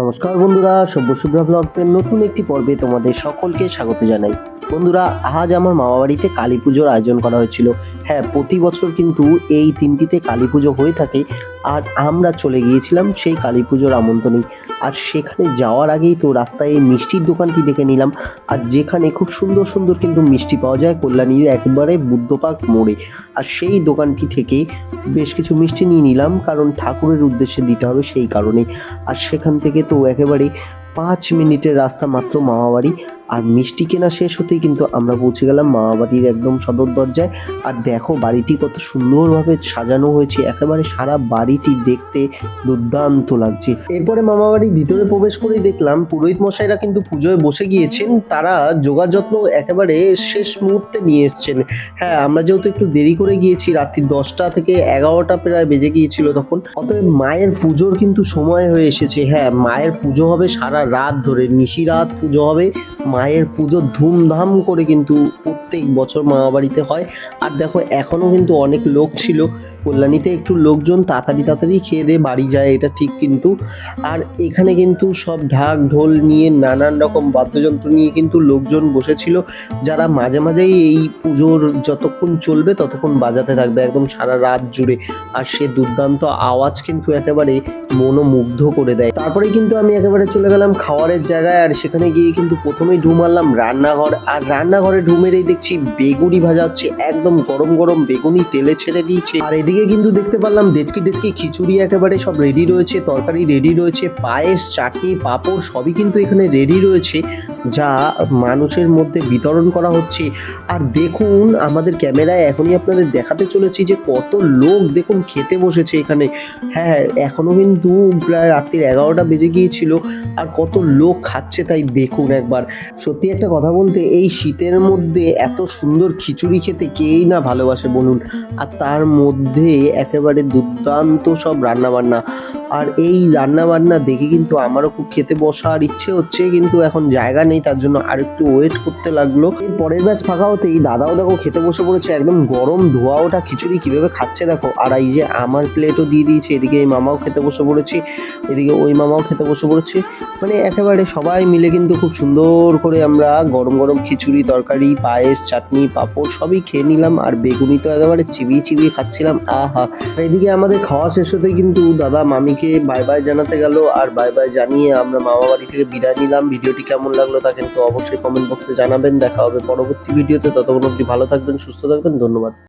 নমস্কার বন্ধুরা সব্য শুভ্রা ব্লগসের নতুন একটি পর্বে তোমাদের সকলকে স্বাগত জানাই। বন্ধুরা, আজ আমার মামা বাড়িতে কালী পুজোর আয়োজন করা হয়েছিল। হ্যাঁ প্রতি বছর কিন্তু এই তিনটিতে কালী পুজো হয়ে থাকে আর আমরা চলে গিয়েছিলাম সেই কালী পুজোর আমন্ত্রণে। আর সেখানে যাওয়ার আগেই তো রাস্তায় এই মিষ্টির দোকানটি দেখে নিলাম। আর যেখানে খুব সুন্দর সুন্দর কিন্তু মিষ্টি পাওয়া যায় কল্যাণীর একবারে বুদ্ধপার্ক মোড়ে। আর সেই দোকানটি থেকে বেশ কিছু মিষ্টি নিয়ে নিলাম কারণ ঠাকুরের উদ্দেশ্যে দিতে হবে সেই কারণে। আর সেখান থেকে তো একেবারে পাঁচ মিনিটের রাস্তা মাত্র মামাবাড়ি। আর মিষ্টি কেনা শেষ হতেই কিন্তু আমরা পৌঁছে গেলাম মামাবাড়ির একদম সদর দরজায়। আর দেখো বাড়িটি কত সুন্দরভাবে সাজানো হয়েছে, একেবারে সারা বাড়িটি দেখতে দুর্দান্ত লাগছে। এরপরে মামাবাড়ির ভিতরে প্রবেশ করেই দেখলাম পুরোহিত মশাইরা কিন্তু পুজোয় বসে গিয়েছেন, তারা যোগাযত্ন একেবারে শেষ মুহূর্তে নিয়ে এসছেন। হ্যাঁ আমরা যেহেতু একটু দেরি করে গিয়েছি, রাত্রি দশটা থেকে এগারোটা প্রায় বেজে গিয়েছিল তখন, অতএব মায়ের পুজোর কিন্তু সময় হয়ে এসেছে। হ্যাঁ মায়ের পুজো হবে সারা রাত ধরে, নিশি রাত পুজো হবে মায়ের পুজো ধুমধাম করে কিন্তু প্রত্যেক বছর মামা বাড়িতে হয়। আর দেখো, এখনও কিন্তু অনেক লোক ছিল। কল্যাণীতে একটু লোকজন তাড়াতাড়ি তাড়াতাড়ি খেয়ে দিয়ে বাড়ি যায়, এটা ঠিক কিন্তু। আর এখানে কিন্তু সব ঢাক ঢোল নিয়ে নানান রকম বাদ্যযন্ত্র নিয়ে কিন্তু লোকজন বসেছিল। যারা মাঝে মাঝেই এই পুজোর যতক্ষণ চলবে ততক্ষণ বাজাতে থাকবে একদম সারা রাত জুড়ে। আর সে দুর্দান্ত আওয়াজ কিন্তু একেবারে মনোমুগ্ধ করে দেয়। তারপরে কিন্তু আমি একেবারে চলে গেলাম খাওয়ারের জায়গায়। আর সেখানে গিয়ে কিন্তু প্রথমেই ঢু মারলাম রান্নাঘর। আর রান্নাঘরে ঢু মেরেই দেখছি বেগুনি ভাজা হচ্ছে, একদম গরম গরম বেগুনি তেলে ছেড়ে দিয়েছে। আর এদিকে কিন্তু দেখতে পারলাম ডেচকি ডেচকি খিচুড়ি একেবারে সব রেডি রয়েছে, তরকারি রেডি রয়েছে, পায়েস, চাটনি, পাঁপড় সবই কিন্তু এখানে রেডি রয়েছে, যা মানুষের মধ্যে বিতরণ করা হচ্ছে। আর দেখুন, আমাদের ক্যামেরায় এখনই আপনাদের দেখাতে চলেছি যে কত লোক দেখুন খেতে বসেছে এখানে। হ্যাঁ এখনও কিন্তু প্রায় রাত্রির এগারোটা বেজে গিয়েছিল, আর কত লোক খাচ্ছে তাই দেখুন একবার। সত্যি একটা কথা বলতে, এই শীতের মধ্যে এত সুন্দর খিচুড়ি খেতে কেই না ভালোবাসে বলুন? আর তার মধ্যে একেবারে দুর্দান্ত সব রান্নাবান্না। আর এই রান্না বান্না দেখে কিন্তু আমারও খুব খেতে বসার ইচ্ছে হচ্ছে, কিন্তু এখন জায়গা নেই, তার জন্য আর একটু ওয়েট করতে লাগল। এর পরের ব্যাচ ফাঁকা হতেই দাদাও দেখো খেতে বসে পড়েছে, একদম গরম ধোয়া ওটা খিচুড়ি কীভাবে খাচ্ছে দেখো। আর এই যে আমার প্লেটও দিয়ে দিয়েছে, এদিকে এই মামাও খেতে বসে পড়েছে, এদিকে ওই মামাও খেতে বসে পড়েছে। মানে একেবারে সবাই মিলে কিন্তু খুব সুন্দর করে আমরা গরম গরম খিচুড়ি, তরকারি, পায়েস, চাটনি, পাঁপড় সবই খেয়ে নিলাম, আর বেগুনি তো একেবারে চিবিয়ে চিবিয়ে খাচ্ছিলাম, আহা। এদিকে আমাদের খাওয়া শেষ হতেই কিন্তু দাদা মামিকে বাই বাই জানাতে গেল। আর বাই বাই জানিয়ে আমরা মামা বাড়ি থেকে বিদায় নিলাম। ভিডিওটি কেমন লাগল তা কিন্তু অবশ্যই কমেন্ট বক্সে জানাবেন। দেখা হবে পরবর্তী ভিডিওতে ততক্ষণ অবধি ভালো থাকবেন, সুস্থ থাকবেন। ধন্যবাদ।